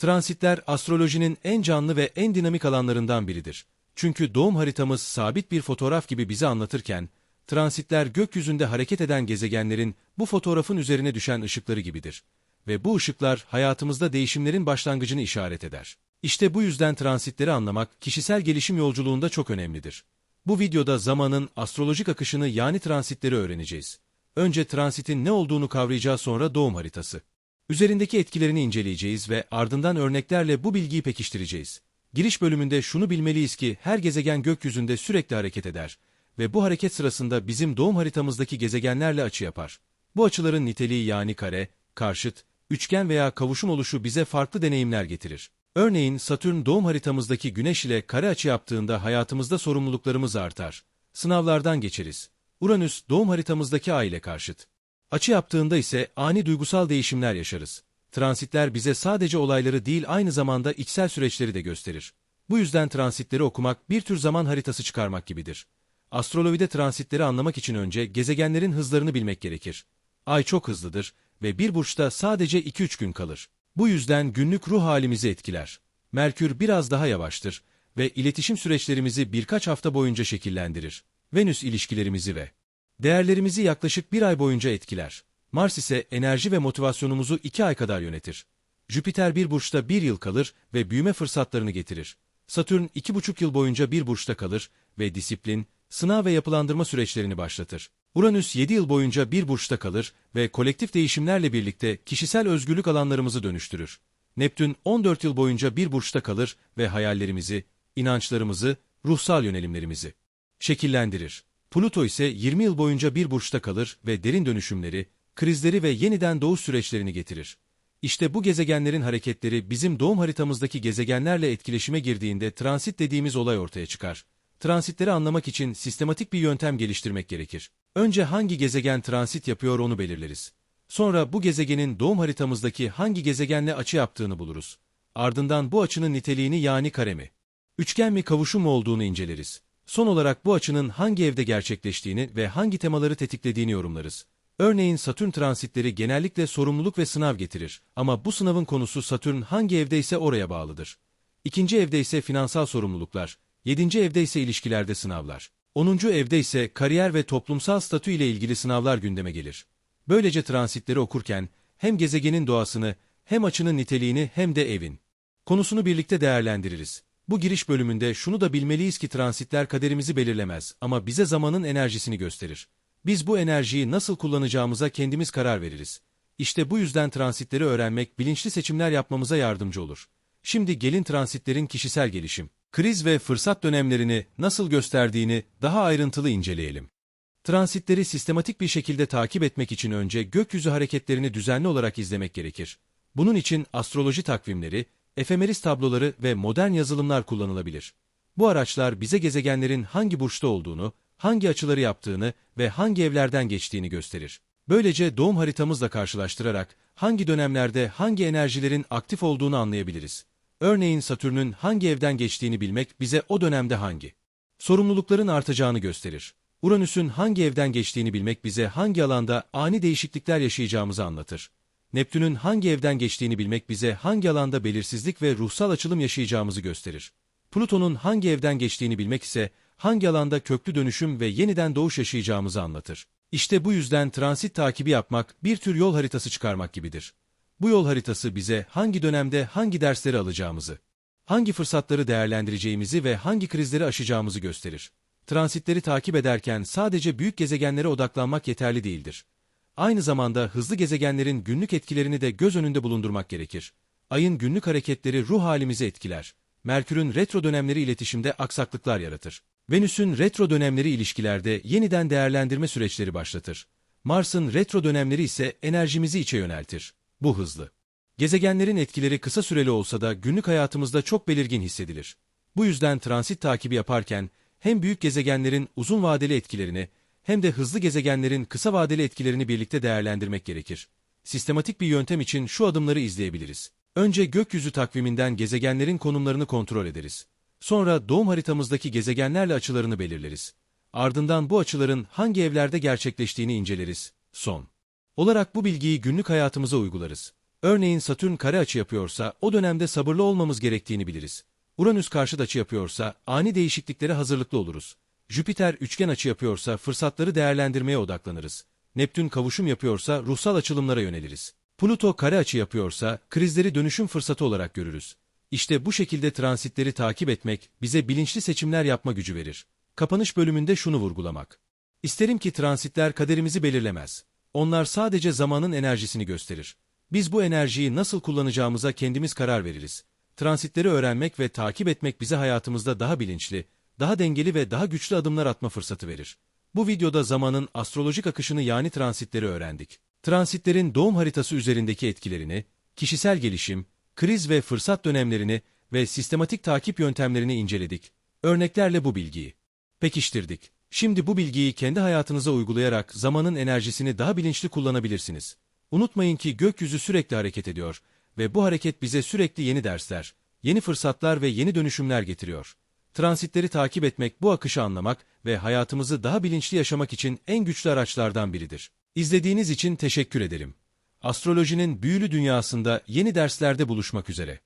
Transitler astrolojinin en canlı ve en dinamik alanlarından biridir. Çünkü doğum haritamız sabit bir fotoğraf gibi bize anlatırken, transitler gökyüzünde hareket eden gezegenlerin bu fotoğrafın üzerine düşen ışıkları gibidir. Ve bu ışıklar hayatımızda değişimlerin başlangıcını işaret eder. İşte bu yüzden transitleri anlamak kişisel gelişim yolculuğunda çok önemlidir. Bu videoda zamanın astrolojik akışını yani transitleri öğreneceğiz. Önce transitin ne olduğunu kavrayacağız sonra doğum haritası. Üzerindeki etkilerini inceleyeceğiz ve ardından örneklerle bu bilgiyi pekiştireceğiz. Giriş bölümünde şunu bilmeliyiz ki her gezegen gökyüzünde sürekli hareket eder ve bu hareket sırasında bizim doğum haritamızdaki gezegenlerle açı yapar. Bu açıların niteliği yani kare, karşıt, üçgen veya kavuşum oluşu bize farklı deneyimler getirir. Örneğin Satürn doğum haritamızdaki Güneş ile kare açı yaptığında hayatımızda sorumluluklarımız artar. Sınavlardan geçeriz. Uranüs doğum haritamızdaki Ay ile karşıt. Açı yaptığında ise ani duygusal değişimler yaşarız. Transitler bize sadece olayları değil aynı zamanda içsel süreçleri de gösterir. Bu yüzden transitleri okumak bir tür zaman haritası çıkarmak gibidir. Astrolojide transitleri anlamak için önce gezegenlerin hızlarını bilmek gerekir. Ay çok hızlıdır ve bir burçta sadece 2-3 gün kalır. Bu yüzden günlük ruh halimizi etkiler. Merkür biraz daha yavaştır ve iletişim süreçlerimizi birkaç hafta boyunca şekillendirir. Venüs ilişkilerimizi ve değerlerimizi yaklaşık bir ay boyunca etkiler. Mars ise enerji ve motivasyonumuzu iki ay kadar yönetir. Jüpiter bir burçta bir yıl kalır ve büyüme fırsatlarını getirir. Satürn iki buçuk yıl boyunca bir burçta kalır ve disiplin, sınav ve yapılandırma süreçlerini başlatır. Uranüs 7 yıl boyunca bir burçta kalır ve kolektif değişimlerle birlikte kişisel özgürlük alanlarımızı dönüştürür. Neptün 14 yıl boyunca bir burçta kalır ve hayallerimizi, inançlarımızı, ruhsal yönelimlerimizi şekillendirir. Pluto ise 20 yıl boyunca bir burçta kalır ve derin dönüşümleri, krizleri ve yeniden doğuş süreçlerini getirir. İşte bu gezegenlerin hareketleri bizim doğum haritamızdaki gezegenlerle etkileşime girdiğinde transit dediğimiz olay ortaya çıkar. Transitleri anlamak için sistematik bir yöntem geliştirmek gerekir. Önce hangi gezegen transit yapıyor onu belirleriz. Sonra bu gezegenin doğum haritamızdaki hangi gezegenle açı yaptığını buluruz. Ardından bu açının niteliğini yani kare mi, üçgen mi kavuşum mu olduğunu inceleriz. Son olarak bu açının hangi evde gerçekleştiğini ve hangi temaları tetiklediğini yorumlarız. Örneğin Satürn transitleri genellikle sorumluluk ve sınav getirir ama bu sınavın konusu Satürn hangi evde ise oraya bağlıdır. İkinci evde ise finansal sorumluluklar, yedinci evde ise ilişkilerde sınavlar. Onuncu evde ise kariyer ve toplumsal statü ile ilgili sınavlar gündeme gelir. Böylece transitleri okurken hem gezegenin doğasını, hem açının niteliğini hem de evin konusunu birlikte değerlendiririz. Bu giriş bölümünde şunu da bilmeliyiz ki transitler kaderimizi belirlemez ama bize zamanın enerjisini gösterir. Biz bu enerjiyi nasıl kullanacağımıza kendimiz karar veririz. İşte bu yüzden transitleri öğrenmek bilinçli seçimler yapmamıza yardımcı olur. Şimdi gelin transitlerin kişisel gelişim, kriz ve fırsat dönemlerini nasıl gösterdiğini daha ayrıntılı inceleyelim. Transitleri sistematik bir şekilde takip etmek için önce gökyüzü hareketlerini düzenli olarak izlemek gerekir. Bunun için astroloji takvimleri, efemeris tabloları ve modern yazılımlar kullanılabilir. Bu araçlar bize gezegenlerin hangi burçta olduğunu, hangi açıları yaptığını ve hangi evlerden geçtiğini gösterir. Böylece doğum haritamızla karşılaştırarak hangi dönemlerde hangi enerjilerin aktif olduğunu anlayabiliriz. Örneğin Satürn'ün hangi evden geçtiğini bilmek bize o dönemde hangi sorumlulukların artacağını gösterir. Uranüs'ün hangi evden geçtiğini bilmek bize hangi alanda ani değişiklikler yaşayacağımızı anlatır. Neptün'ün hangi evden geçtiğini bilmek bize hangi alanda belirsizlik ve ruhsal açılım yaşayacağımızı gösterir. Plüton'un hangi evden geçtiğini bilmek ise hangi alanda köklü dönüşüm ve yeniden doğuş yaşayacağımızı anlatır. İşte bu yüzden transit takibi yapmak bir tür yol haritası çıkarmak gibidir. Bu yol haritası bize hangi dönemde hangi dersleri alacağımızı, hangi fırsatları değerlendireceğimizi ve hangi krizleri aşacağımızı gösterir. Transitleri takip ederken sadece büyük gezegenlere odaklanmak yeterli değildir. Aynı zamanda hızlı gezegenlerin günlük etkilerini de göz önünde bulundurmak gerekir. Ayın günlük hareketleri ruh halimizi etkiler. Merkür'ün retro dönemleri iletişimde aksaklıklar yaratır. Venüs'ün retro dönemleri ilişkilerde yeniden değerlendirme süreçleri başlatır. Mars'ın retro dönemleri ise enerjimizi içe yöneltir. Bu hızlı. Gezegenlerin etkileri kısa süreli olsa da günlük hayatımızda çok belirgin hissedilir. Bu yüzden transit takibi yaparken hem büyük gezegenlerin uzun vadeli etkilerini hem de hızlı gezegenlerin kısa vadeli etkilerini birlikte değerlendirmek gerekir. Sistematik bir yöntem için şu adımları izleyebiliriz. Önce gökyüzü takviminden gezegenlerin konumlarını kontrol ederiz. Sonra doğum haritamızdaki gezegenlerle açılarını belirleriz. Ardından bu açıların hangi evlerde gerçekleştiğini inceleriz. Son olarak bu bilgiyi günlük hayatımıza uygularız. Örneğin Satürn kare açı yapıyorsa o dönemde sabırlı olmamız gerektiğini biliriz. Uranüs karşıt açı yapıyorsa ani değişikliklere hazırlıklı oluruz. Jüpiter üçgen açı yapıyorsa fırsatları değerlendirmeye odaklanırız. Neptün kavuşum yapıyorsa ruhsal açılımlara yöneliriz. Pluto kare açı yapıyorsa krizleri dönüşüm fırsatı olarak görürüz. İşte bu şekilde transitleri takip etmek bize bilinçli seçimler yapma gücü verir. Kapanış bölümünde şunu vurgulamak. İsterim ki transitler kaderimizi belirlemez. Onlar sadece zamanın enerjisini gösterir. Biz bu enerjiyi nasıl kullanacağımıza kendimiz karar veririz. Transitleri öğrenmek ve takip etmek bize hayatımızda daha bilinçli, daha dengeli ve daha güçlü adımlar atma fırsatı verir. Bu videoda zamanın astrolojik akışını yani transitleri öğrendik. Transitlerin doğum haritası üzerindeki etkilerini, kişisel gelişim, kriz ve fırsat dönemlerini ve sistematik takip yöntemlerini inceledik. Örneklerle bu bilgiyi pekiştirdik. Şimdi bu bilgiyi kendi hayatınıza uygulayarak zamanın enerjisini daha bilinçli kullanabilirsiniz. Unutmayın ki gökyüzü sürekli hareket ediyor ve bu hareket bize sürekli yeni dersler, yeni fırsatlar ve yeni dönüşümler getiriyor. Transitleri takip etmek bu akışı anlamak ve hayatımızı daha bilinçli yaşamak için en güçlü araçlardan biridir. İzlediğiniz için teşekkür ederim. Astrolojinin büyülü dünyasında yeni derslerde buluşmak üzere.